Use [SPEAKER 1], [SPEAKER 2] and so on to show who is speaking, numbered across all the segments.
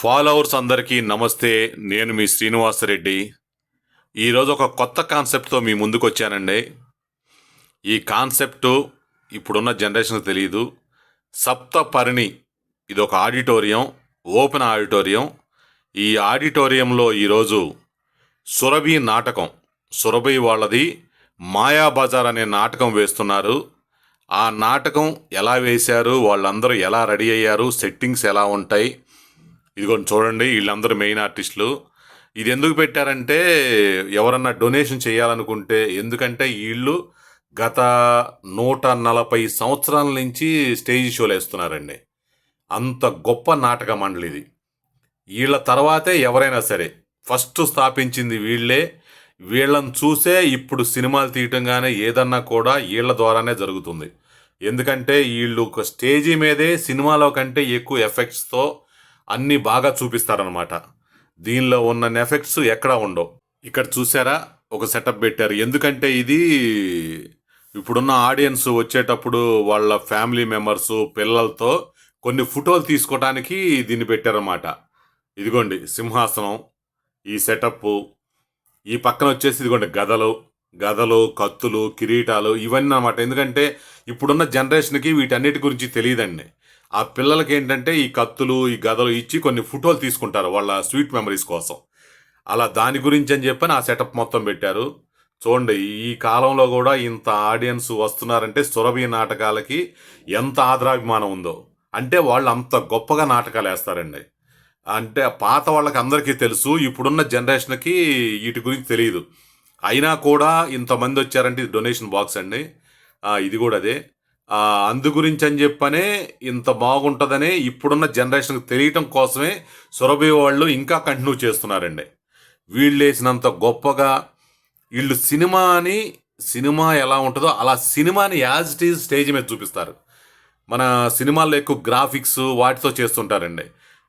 [SPEAKER 1] Followers అందరికీ నమస్తే నేను మీ శ్రీనివాసరెడ్డి. ఈరోజు ఒక కొత్త కాన్సెప్ట్తో మీ ముందుకు వచ్చానండి ఈ కాన్సెప్ట్ ఇప్పుడున్న జనరేషన్కి తెలియదు సప్తపరిణి ఇది ఒక ఆడిటోరియం ఓపెన్ ఆడిటోరియం. ఈ ఆడిటోరియంలో ఈరోజు సురభి నాటకం సురభి వాళ్ళది మాయాబజార్ అనే నాటకం వేస్తున్నారు. ఆ నాటకం ఎలా వేశారు వాళ్ళందరూ ఎలా రెడీ అయ్యారు సెట్టింగ్స్ ఎలా ఉంటాయి ఇదిగోండి చూడండి వీళ్ళందరూ మెయిన్ ఆర్టిస్టులు. ఇది ఎందుకు పెట్టారంటే ఎవరన్నా డొనేషన్ చేయాలనుకుంటే ఎందుకంటే వీళ్ళు గత నూట నలభై సంవత్సరాల నుంచి స్టేజ్ షోలు వేస్తున్నారండి. అంత గొప్ప నాటక మండలి ఇది. వీళ్ళ తర్వాతే ఎవరైనా సరే ఫస్ట్ స్థాపించింది వీళ్ళే. వీళ్ళని చూసే ఇప్పుడు సినిమాలు తీయటం కానీ ఏదన్నా కూడా వీళ్ళ ద్వారానే జరుగుతుంది. ఎందుకంటే వీళ్ళు ఒక స్టేజీ మీదే సినిమాలో కంటే ఎక్కువ ఎఫెక్ట్స్తో అన్నీ బాగా చూపిస్తారనమాట దీనిలో ఉన్న ఎఫెక్ట్స్ ఎక్కడా ఉండవు. ఇక్కడ చూసారా? ఒక సెటప్ పెట్టారు. ఎందుకంటే ఇది ఇప్పుడున్న ఆడియన్స్ వచ్చేటప్పుడు వాళ్ళ ఫ్యామిలీ మెంబర్స్ పిల్లలతో కొన్ని ఫోటోలు తీసుకోవడానికి దీన్ని పెట్టారన్నమాట. ఇదిగోండి సింహాసనం ఈ సెటప్ ఈ పక్కన వచ్చేసి ఇదిగోండి గదలు గదలు కత్తులు కిరీటాలు ఇవన్నీ అనమాట ఎందుకంటే ఇప్పుడున్న జనరేషన్కి వీటన్నిటి గురించి తెలియదండి. ఆ పిల్లలకి ఏంటంటే ఈ కత్తులు ఈ గదలు ఇచ్చి కొన్ని ఫోటోలు తీసుకుంటారు వాళ్ళ స్వీట్ మెమరీస్ కోసం. అలా దాని గురించి అని చెప్పని ఆ సెటప్ మొత్తం పెట్టారు. చూడండి ఈ కాలంలో కూడా ఇంత ఆడియన్స్ వస్తున్నారంటే సురభి నాటకాలకి ఎంత ఆదరాభిమానం ఉందో. అంటే వాళ్ళు అంత గొప్పగా నాటకాలు వేస్తారండి. అంటే పాత వాళ్ళకి అందరికీ తెలుసు ఇప్పుడున్న జనరేషన్కి వీటి గురించి తెలియదు. అయినా కూడా ఇంతమంది వచ్చారంటే ఇది డొనేషన్ బాక్స్ అండి. ఇది కూడా అదే. అందు గురించి అని చెప్పనే ఇంత బాగుంటుందనే ఇప్పుడున్న జనరేషన్కి తెలియటం కోసమే సురభి వాళ్ళు ఇంకా కంటిన్యూ చేస్తున్నారండి. వీళ్ళు వేసినంత గొప్పగా వీళ్ళు సినిమాని సినిమా ఎలా ఉంటుందో అలా సినిమాని యాజ్ ఇట్ ఈజ్ స్టేజ్ మీద చూపిస్తారు. మన సినిమాల్లో ఎక్కువ గ్రాఫిక్స్ వాటితో చేస్తుంటారండి.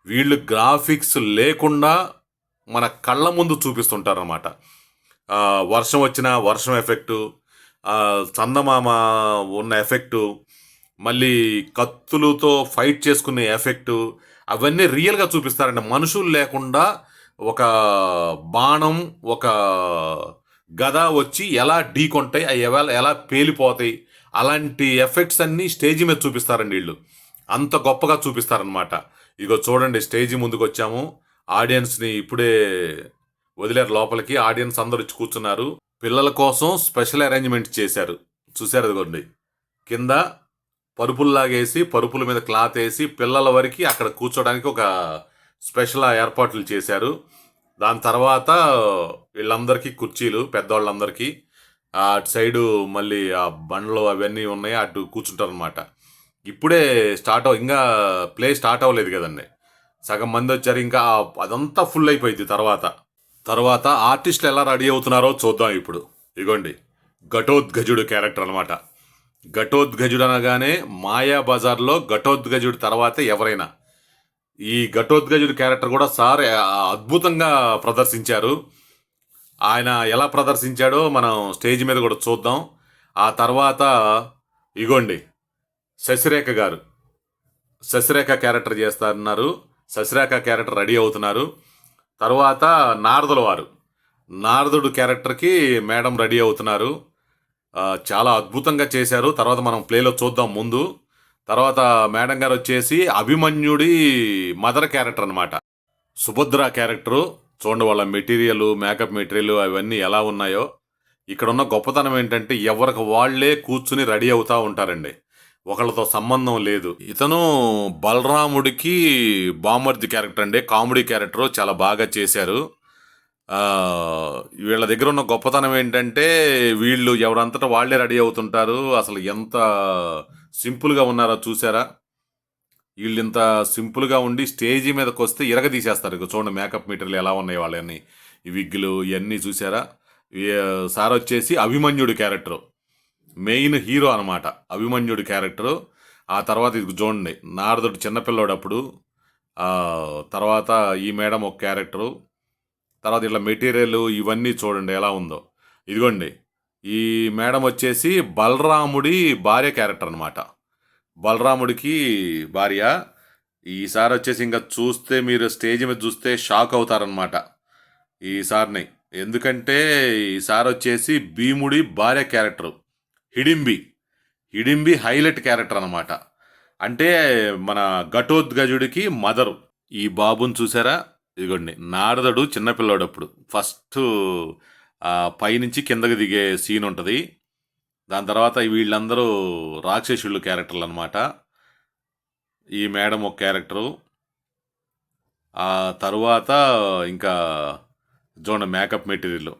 [SPEAKER 1] వీళ్ళు గ్రాఫిక్స్ లేకుండా మన కళ్ళ ముందు చూపిస్తుంటారనమాట వర్షం వచ్చిన వర్షం ఎఫెక్టు చందమామ ఉన్న ఎఫెక్టు మళ్ళీ కత్తులతో ఫైట్ చేసుకునే ఎఫెక్టు అవన్నీ రియల్గా చూపిస్తారండి. మనుషులు లేకుండా ఒక బాణం ఒక గద వచ్చి ఎలా ఢీకొంటాయి అవి ఎలా ఎలా పేలిపోతాయి అలాంటి ఎఫెక్ట్స్ అన్నీ స్టేజ్ మీద చూపిస్తారండి వీళ్ళు. అంత గొప్పగా చూపిస్తారనమాట ఇగో చూడండి స్టేజ్ ముందుకు వచ్చాము ఆడియన్స్ని ఇప్పుడే వదిలేరు లోపలికి. ఆడియన్స్ అందరూ వచ్చి కూర్చున్నారు. పిల్లల కోసం స్పెషల్ అరేంజ్మెంట్ చేశారు. చూశారు అదిగోండి. కింద పరుపుల్లాగేసి పరుపుల మీద క్లాత్ వేసి పిల్లల వరకు అక్కడ కూర్చోడానికి ఒక స్పెషల్ ఏర్పాట్లు చేశారు. దాని తర్వాత వీళ్ళందరికీ కుర్చీలు పెద్దవాళ్ళందరికీ అటు సైడు మళ్ళీ ఆ బండ్లు అవన్నీ ఉన్నాయి అటు కూర్చుంటారు అనమాట ఇప్పుడే స్టార్ట్ అవ ఇంకా ప్లే స్టార్ట్ అవ్వలేదు కదండి. సగం మంది వచ్చారు ఇంకా అదంతా ఫుల్ అయిపోయింది తర్వాత. తర్వాత ఆర్టిస్టులు ఎలా రెడీ అవుతున్నారో చూద్దాం ఇప్పుడు. ఇగోండి. ఘటోద్గజుడు క్యారెక్టర్ అనమాట ఘటోద్గజుడు అనగానే మాయా బజార్లో ఘటోద్గజుడు తర్వాతే ఎవరైనా. ఈ ఘటోద్గజుడు క్యారెక్టర్ కూడా సార్ అద్భుతంగా ప్రదర్శించారు. ఆయన ఎలా ప్రదర్శించాడో మనం స్టేజ్ మీద కూడా చూద్దాం. ఆ తర్వాత ఇగోండి. శశిరేఖ గారు. శశిరేఖ క్యారెక్టర్ చేస్తారన్నారు. శశిరేఖ క్యారెక్టర్ రెడీ అవుతున్నారు. తర్వాత నారదుల వారు. నారదుడు క్యారెక్టర్కి మేడం రెడీ అవుతున్నారు. చాలా అద్భుతంగా చేశారు. తర్వాత మనం ప్లేలో చూద్దాం ముందు. తర్వాత మేడం గారు వచ్చేసి అభిమన్యుడి మదర్ క్యారెక్టర్ అనమాట సుభద్ర క్యారెక్టరు చూడండి వాళ్ళ మెటీరియల్ మేకప్ మెటీరియల్ అవన్నీ ఎలా ఉన్నాయో. ఇక్కడ ఉన్న గొప్పతనం ఏంటంటే ఎవరికి వాళ్ళే కూర్చుని రెడీ అవుతూ ఉంటారండి. ఒకళ్ళతో సంబంధం లేదు. ఇతను బలరాముడికి బామర్ది క్యారెక్టర్ అండి. కామెడీ క్యారెక్టర్ చాలా బాగా చేశారు. వీళ్ళ దగ్గర ఉన్న గొప్పతనం ఏంటంటే వీళ్ళు ఎవరంతటా వాళ్ళే రెడీ అవుతుంటారు. అసలు ఎంత సింపుల్గా ఉన్నారో చూసారా? వీళ్ళు ఇంత సింపుల్గా ఉండి స్టేజీ మీదకి వస్తే ఇరగ తీసేస్తారు. ఇక చూడండి మేకప్ మెటీరియల్ ఎలా ఉన్నాయి వాళ్ళని ఈ విగ్గులు ఇవన్నీ చూసారా? సార్ వచ్చేసి అభిమన్యుడు క్యారెక్టర్. మెయిన్ హీరో అనమాట అభిమన్యుడి క్యారెక్టర్. ఆ తర్వాత ఇది చూడండి. నారదుడు చిన్నపిల్లోడప్పుడు తర్వాత ఈ మేడం ఒక క్యారెక్టరు. తర్వాత ఇట్లా మెటీరియల్ ఇవన్నీ చూడండి ఎలా ఉందో. ఇదిగోండి. ఈ మేడం వచ్చేసి బలరాముడి భార్య క్యారెక్టర్ అనమాట బలరాముడికి భార్య. ఈసారి వచ్చేసి ఇంకా చూస్తే మీరు స్టేజ్ మీద చూస్తే షాక్ అవుతారనమాట ఈసారిని ఎందుకంటే ఈసారి వచ్చేసి భీముడి భార్య character. Hidimbi. Hidimbi highlight character అనమాట అంటే మన ఘటోద్గజుడికి మదరు. ఈ బాబుని చూసారా? ఇదిగోండి నారదుడు చిన్నపిల్లాడప్పుడు. ఫస్ట్ పైనుంచి కిందకి దిగే సీన్ ఉంటుంది. దాని తర్వాత వీళ్ళందరూ రాక్షసుళ్ళు క్యారెక్టర్లు అనమాట ఈ మేడం ఒక క్యారెక్టరు. ఆ తర్వాత ఇంకా చూడండి మేకప్ మెటీరియల్.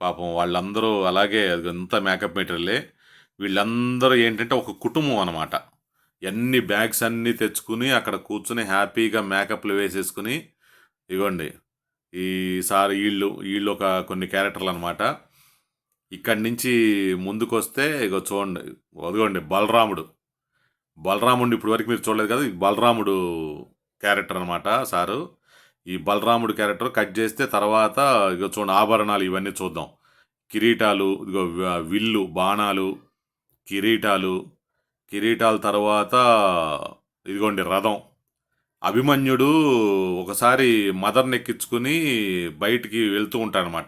[SPEAKER 1] పాపం వాళ్ళందరూ అలాగే అదంతా మేకప్ మెటీరియలే. వీళ్ళందరూ ఏంటంటే ఒక కుటుంబం అనమాట ఎన్ని బ్యాగ్స్ అన్నీ తెచ్చుకుని అక్కడ కూర్చుని హ్యాపీగా మేకప్లు వేసేసుకుని ఇగోండి ఈసారి వీళ్ళు వీళ్ళు ఒక కొన్ని క్యారెక్టర్లు అనమాట ఇక్కడి నుంచి ముందుకు వస్తే ఇగో చూడండి అదిగోండి బలరాముడు. బలరాముడిని ఇప్పుడు వరకు మీరు చూడలేదు కదా బలరాముడు క్యారెక్టర్ అనమాట సారు. ఈ బలరాముడు క్యారెక్టర్ కట్ చేస్తే తర్వాత ఇగో చూడండి ఆభరణాలు ఇవన్నీ చూద్దాం. కిరీటాలు ఇదిగో విల్లు బాణాలు కిరీటాలు కిరీటాల తర్వాత ఇదిగోండి రథం. అభిమన్యుడు ఒకసారి మదర్ని ఎక్కించుకుని బయటికి వెళ్తూ ఉంటాడనమాట.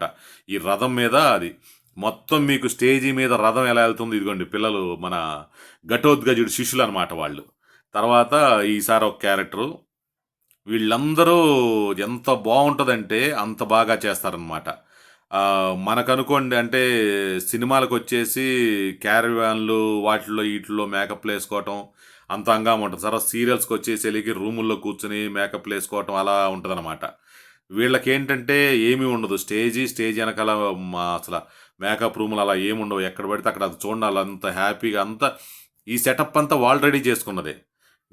[SPEAKER 1] ఈ రథం మీద అది. మొత్తం మీకు స్టేజీ మీద రథం ఎలా వెళ్తుంది ఇదిగోండి పిల్లలు మన ఘటోద్గజుడు శిష్యులు అనమాట వాళ్ళు. తర్వాత ఈసారి ఒక క్యారెక్టరు. వీళ్ళందరూ ఎంత బాగుంటుందంటే అంత బాగా చేస్తారనమాట. మనకు అనుకోండి అంటే సినిమాలకు వచ్చేసి క్యారవాన్లు వాటిల్లో వీటిల్లో మేకప్లు వేసుకోవటం అంత అంగా ఉంటుంది. సరే సీరియల్స్కి వచ్చేసి వెళ్ళి రూముల్లో కూర్చుని మేకప్లు వేసుకోవటం అలా ఉంటుందన్నమాట. వీళ్ళకి ఏంటంటే ఏమీ ఉండదు. స్టేజీ స్టేజ్ వెనకాల అసలు మేకప్ రూములు అలా ఏమి ఉండవు. ఎక్కడ పడితే అక్కడ అది చూడాలి. అంత హ్యాపీగా అంతా ఈ సెటప్ అంతా వాళ్ళు రెడీ చేసుకున్నదే.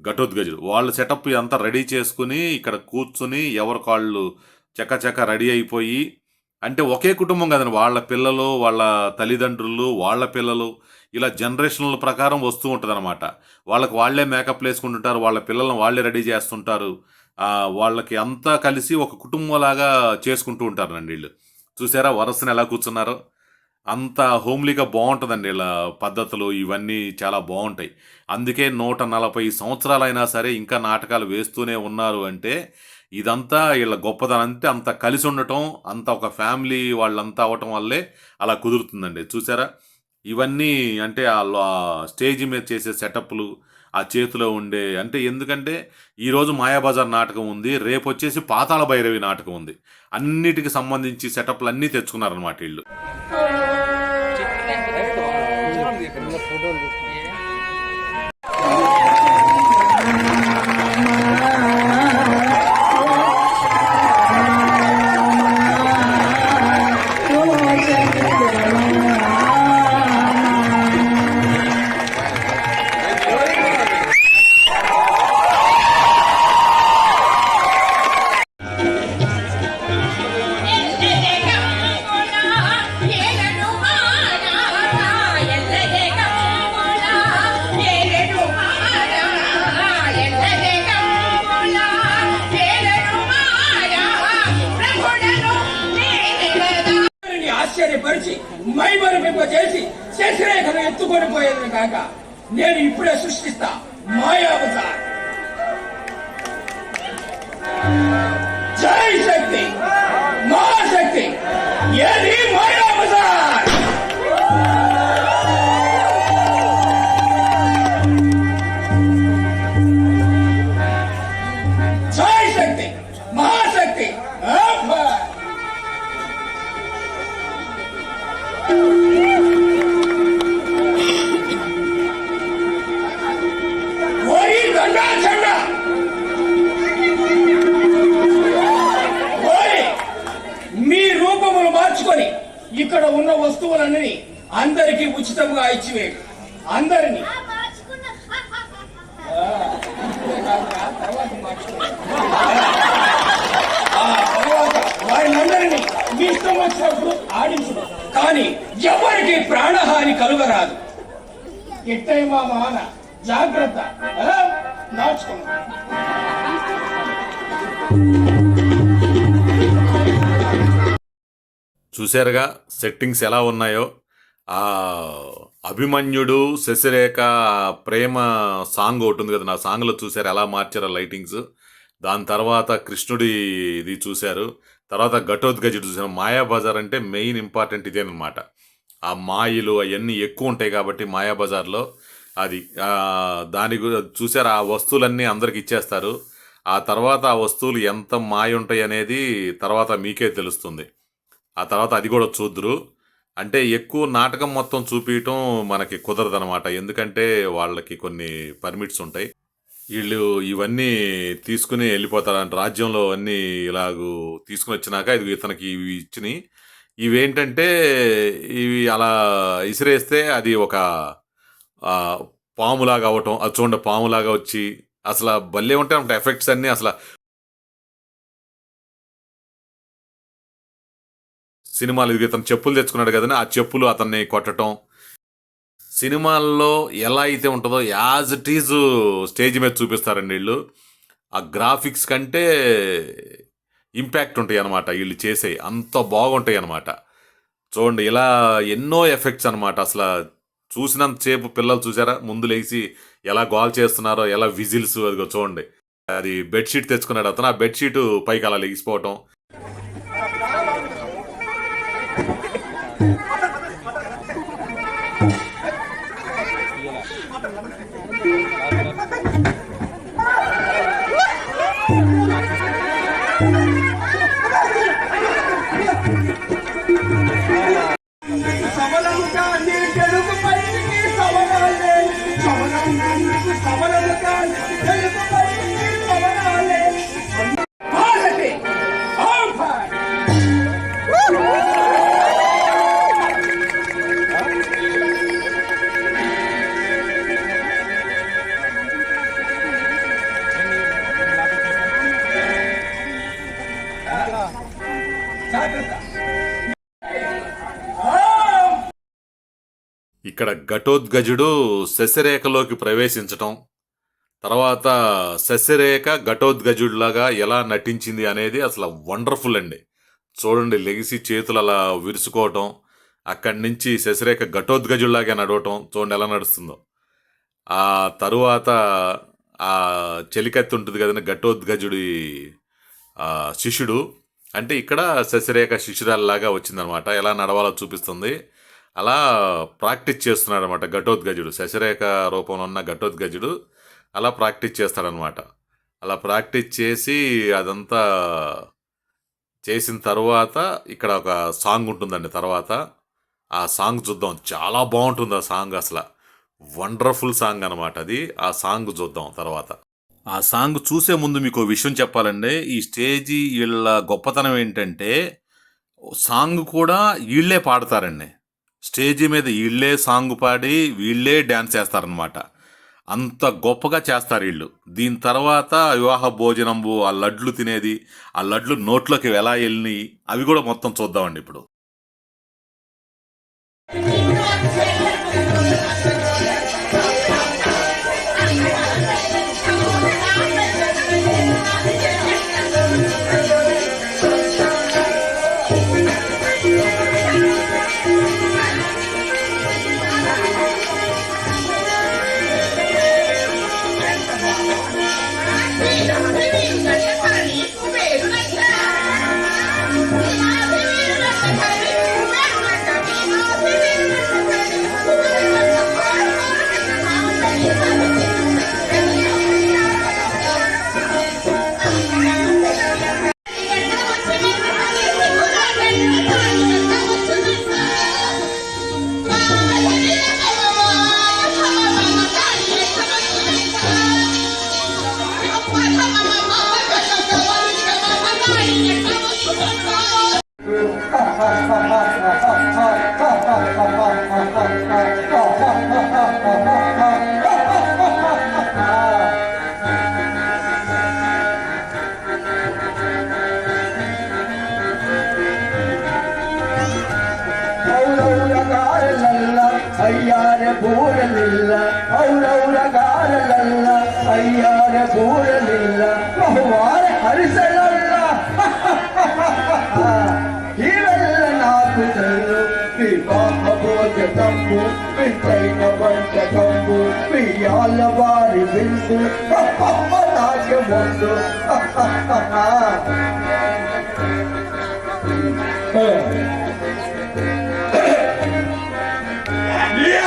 [SPEAKER 1] ఘటోద్గజులు వాళ్ళ సెటప్ అంతా రెడీ చేసుకుని ఇక్కడ కూర్చుని ఎవరి కాళ్ళు చక్క చక్క రెడీ అయిపోయి అంటే ఒకే కుటుంబం కదండి. వాళ్ళ పిల్లలు వాళ్ళ తల్లిదండ్రులు వాళ్ళ పిల్లలు. ఇలా జనరేషన్ల ప్రకారం వస్తూ ఉంటుంది అనమాట వాళ్ళకి వాళ్ళే మేకప్ వేసుకుంటుంటారు వాళ్ళ పిల్లలను వాళ్ళే రెడీ చేస్తుంటారు. వాళ్ళకి అంతా కలిసి ఒక కుటుంబంలాగా చేసుకుంటూ ఉంటారండి వీళ్ళు. చూసారా వరసని ఎలా కూర్చున్నారో? అంత హోమ్లీగా బాగుంటుందండి ఇలా పద్ధతులు ఇవన్నీ చాలా బాగుంటాయి. అందుకే నూట నలభై సంవత్సరాలైనా సరే ఇంకా నాటకాలు వేస్తూనే ఉన్నారు అంటే ఇదంతా వీళ్ళ గొప్పదనం అంతే అంత కలిసి ఉండటం అంత ఒక ఫ్యామిలీ వాళ్ళంతా అవటం వల్లే అలా కుదురుతుందండి. చూసారా? ఇవన్నీ అంటే ఆ లో- ఆ స్టేజ్ మీద చేసే సెటప్లు ఆ చేతిలో ఉండే అంటే ఎందుకంటే ఈరోజు మాయాబజార్ నాటకం ఉంది రేపు వచ్చేసి పాతాళ భైరవి నాటకం ఉంది. అన్నిటికి సంబంధించి సెటప్లు అన్నీ తెచ్చుకున్నారనమాట వీళ్ళు
[SPEAKER 2] ఆశ్చర్యపరిచి మైమరిపింప చేసి శశిరేఖను ఎత్తుకొని పోయేది కాక నేను ఇప్పుడే సృష్టిస్తా మాయావతార్ జై శక్తి మహాశక్తి ఏది వచ్చినప్పుడు ఆడించు కానీ ఎవరికి ప్రాణహాని కలుగరాదు. ఎట్టై మా మాన జాగ్రత్త. నాచుకున్నా
[SPEAKER 1] చూశారుగా సెట్టింగ్స్ ఎలా ఉన్నాయో. ఆ అభిమన్యుడు శశిరేఖ ప్రేమ సాంగ్ ఒకటి ఉంది కదా నా సాంగ్లో చూశారు ఎలా మార్చారో లైటింగ్స్ దాని తర్వాత కృష్ణుడి ఇది చూశారు. తర్వాత ఘటోద్గజుడు చూసిన మాయాబజార్ అంటే మెయిన్ ఇంపార్టెంట్ ఇదేనమాట ఆ మాయలు అవన్నీ ఎక్కువ ఉంటాయి కాబట్టి మాయాబజార్లో అది దాని చూసారు చూశారు ఆ వస్తువులన్నీ అందరికి ఇచ్చేస్తారు. ఆ తర్వాత ఆ వస్తువులు ఎంత మాయ ఉంటాయి అనేది తర్వాత మీకే తెలుస్తుంది. ఆ తర్వాత అది కూడా చూద్దరు. అంటే ఎక్కువ నాటకం మొత్తం చూపించటం మనకి కుదరదనమాట ఎందుకంటే వాళ్ళకి కొన్ని పర్మిట్స్ ఉంటాయి. వీళ్ళు ఇవన్నీ తీసుకుని వెళ్ళిపోతారంట. రాజ్యంలో అన్నీ ఇలాగూ తీసుకుని వచ్చినాక ఇది ఇతనికి ఇవి ఇచ్చినాయి. ఇవేంటంటే ఇవి అలా ఇసిరేస్తే అది ఒక పాములాగా అవటం అది చూడండి పాములాగా వచ్చి అసలు భలే ఉంటాయి అంట ఎఫెక్ట్స్ అన్నీ అసలు. సినిమాలు ఇది ఇతను చెప్పులు తెచ్చుకున్నాడు కదా ఆ చెప్పులు అతన్ని కొట్టడం సినిమాల్లో ఎలా అయితే ఉంటుందో యాజ్ ఇట్ ఈజ్ స్టేజ్ మీద చూపిస్తారండి వీళ్ళు. ఆ గ్రాఫిక్స్ కంటే ఇంపాక్ట్ ఉంటాయి అనమాట వీళ్ళు చేసే అంత బాగుంటాయి అనమాట చూడండి ఇలా ఎన్నో ఎఫెక్ట్స్ అనమాట అసలు చూసినంతసేపు పిల్లలు చూసారా? ముందు లేచి ఎలా గోల్ చేస్తున్నారో ఎలా విజిల్స్ అదిగో చూడండి. అది బెడ్షీట్ తెచ్చుకున్నాడు అతను. ఆ బెడ్షీట్ పైకి అలా లెగిసిపోవటం. ఇక్కడ ఘటోద్గజుడు శశిరేఖలోకి ప్రవేశించటం తర్వాత శశిరేఖ ఘటోద్గజుడిలాగా ఎలా నటించింది అనేది అసలు వండర్ఫుల్ అండి. చూడండి లెగిసి చేతులు అలా విరుచుకోవటం అక్కడి నుంచి శశిరేఖ ఘటోద్గజుడిలాగా నడవటం చూడండి ఎలా నడుస్తుందో. ఆ తరువాత ఆ చెలికత్తి ఉంటుంది కదండి ఘటోద్గజుడి శిష్యుడు. అంటే ఇక్కడ శశిరేఖ శిష్యురాల్లాగా వచ్చిందనమాట. ఎలా నడవాలో చూపిస్తుంది. అలా ప్రాక్టీస్ చేస్తున్నాడు అనమాట ఘటోద్గజుడు. శశిరేఖ రూపంలో ఉన్న ఘటోద్గజుడు అలా ప్రాక్టీస్ చేస్తాడనమాట. అలా ప్రాక్టీస్ చేసి అదంతా చేసిన తర్వాత ఇక్కడ ఒక సాంగ్ ఉంటుందండి తర్వాత. ఆ సాంగ్ చూద్దాం. చాలా బాగుంటుంది ఆ సాంగ్ అసలు. వండర్ఫుల్ సాంగ్ అనమాట అది. ఆ సాంగ్ చూద్దాం తర్వాత. ఆ సాంగ్ చూసే ముందు మీకు విషయం చెప్పాలండి. ఈ స్టేజీ వీళ్ళ గొప్పతనం ఏంటంటే సాంగ్ కూడా వీళ్ళే పాడతారండి. స్టేజీ మీద వీళ్ళే సాంగ్ పాడి వీళ్ళే డ్యాన్స్ చేస్తారనమాట అంత గొప్పగా చేస్తారు వీళ్ళు. దీని తర్వాత వివాహ భోజనంబు ఆ లడ్లు తినేది ఆ లడ్లు నోట్లోకి ఎలా వెళ్ళినాయి అవి కూడా మొత్తం చూద్దామండి ఇప్పుడు.
[SPEAKER 3] ಕಾರಲ್ಲ ಅಯ್ಯಾರ ಬೂರಲಿಲ್ಲ ಅವರವರ ಕಾರಲ್ಲ ಅಯ್ಯಾರ ಬೂರಲಿಲ್ಲ ಬಹುವಾರ ಹರಿಸಲಲ್ಲ ಇವೆಲ್ಲ ನಾಲ್ಕು ತಲ್ಲು ವಿವಾಹ Yeah!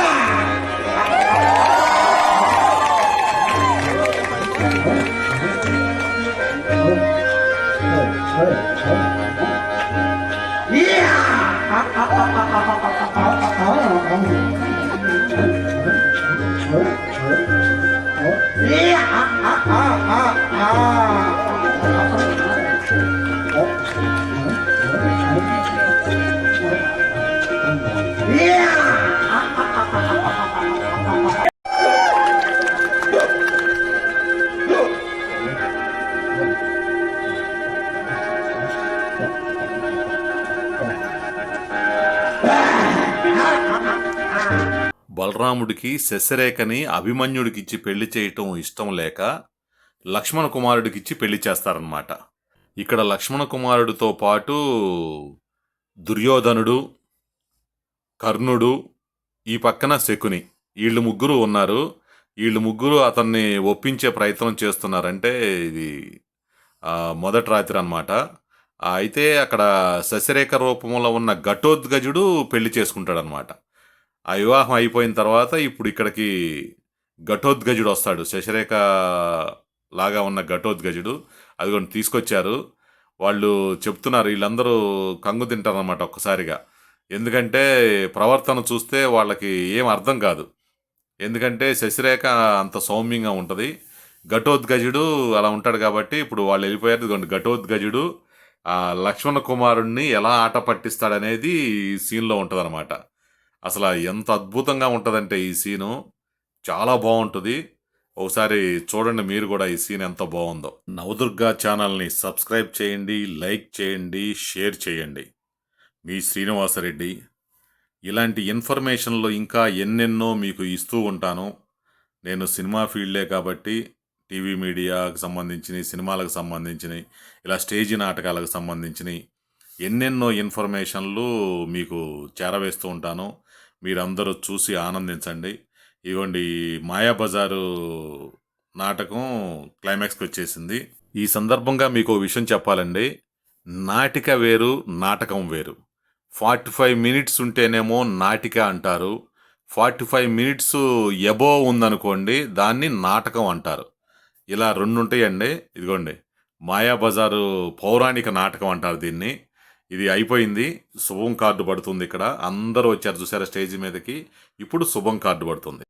[SPEAKER 1] బలరాముడికి శశరేఖని అభిమన్యుడికిచ్చి పెళ్ళి చేయటం ఇష్టం లేక లక్ష్మణ కుమారుడికిచ్చి పెళ్ళి చేస్తారనమాట ఇక్కడ లక్ష్మణ కుమారుడితో పాటు దుర్యోధనుడు కర్ణుడు ఈ పక్కన శకుని వీళ్ళు ముగ్గురు ఉన్నారు. వీళ్ళు ముగ్గురు అతన్ని ఒప్పించే ప్రయత్నం చేస్తున్నారంటే ఇది మొదటి రాత్రి అనమాట అయితే అక్కడ శశరేఖ రూపంలో ఉన్న ఘటోద్గజుడు పెళ్ళి చేసుకుంటాడనమాట ఆ వివాహం అయిపోయిన తర్వాత ఇప్పుడు ఇక్కడికి ఘటోద్గజుడు వస్తాడు. శశరేఖ లాగా ఉన్న ఘటోద్గజుడు అదిగోండి తీసుకొచ్చారు. వాళ్ళు చెప్తున్నారు వీళ్ళందరూ కంగు తింటారనమాట ఒక్కసారిగా. ఎందుకంటే ప్రవర్తన చూస్తే వాళ్ళకి ఏం అర్థం కాదు. ఎందుకంటే శశిరేఖ అంత సౌమ్యంగా ఉంటుంది. ఘటోద్గజుడు అలా ఉంటాడు కాబట్టి ఇప్పుడు వాళ్ళు వెళ్ళిపోయారు. ఇదిగోండి ఘటోద్గజుడు ఆ లక్ష్మణ కుమారుణ్ణి ఎలా ఆట పట్టిస్తాడనేది ఈ సీన్లో ఉంటుందన్నమాట. అసలు ఎంత అద్భుతంగా ఉంటుందంటే ఈ సీను. చాలా బాగుంటుంది. ఒకసారి చూడండి మీరు కూడా ఈ సీన్ ఎంత బాగుందో. నవదుర్గా ఛానల్ని సబ్స్క్రైబ్ చేయండి లైక్ చేయండి షేర్ చేయండి. మీ శ్రీనివాసరెడ్డి ఇలాంటి ఇన్ఫర్మేషన్లు ఇంకా ఎన్నెన్నో మీకు ఇస్తూ ఉంటాను. నేను సినిమా ఫీల్డే కాబట్టి టీవీ మీడియాకు సంబంధించినవి సినిమాలకు సంబంధించినవి ఇలా స్టేజ్ నాటకాలకు సంబంధించినవి ఎన్నెన్నో ఇన్ఫర్మేషన్లు మీకు చేరవేస్తూ ఉంటాను. మీరందరూ చూసి ఆనందించండి. ఇవ్వండి మాయాబజారు నాటకం క్లైమాక్స్కి వచ్చేసింది. ఈ సందర్భంగా మీకు విషయం చెప్పాలండి. నాటిక వేరు నాటకం వేరు. ఫార్టీ ఫైవ్ మినిట్స్ ఉంటేనేమో నాటిక అంటారు. ఫార్టీ ఫైవ్ మినిట్స్ ఎబో ఉందనుకోండి దాన్ని నాటకం అంటారు. ఇలా రెండు ఉంటాయండి ఇదిగోండి మాయాబజారు పౌరాణిక నాటకం అంటారు దీన్ని. ఇది అయిపోయింది. శుభం కార్డు పడుతుంది ఇక్కడ. అందరూ వచ్చారు చూసారా స్టేజ్ మీదకి. ఇప్పుడు శుభం కార్డు పడుతుంది.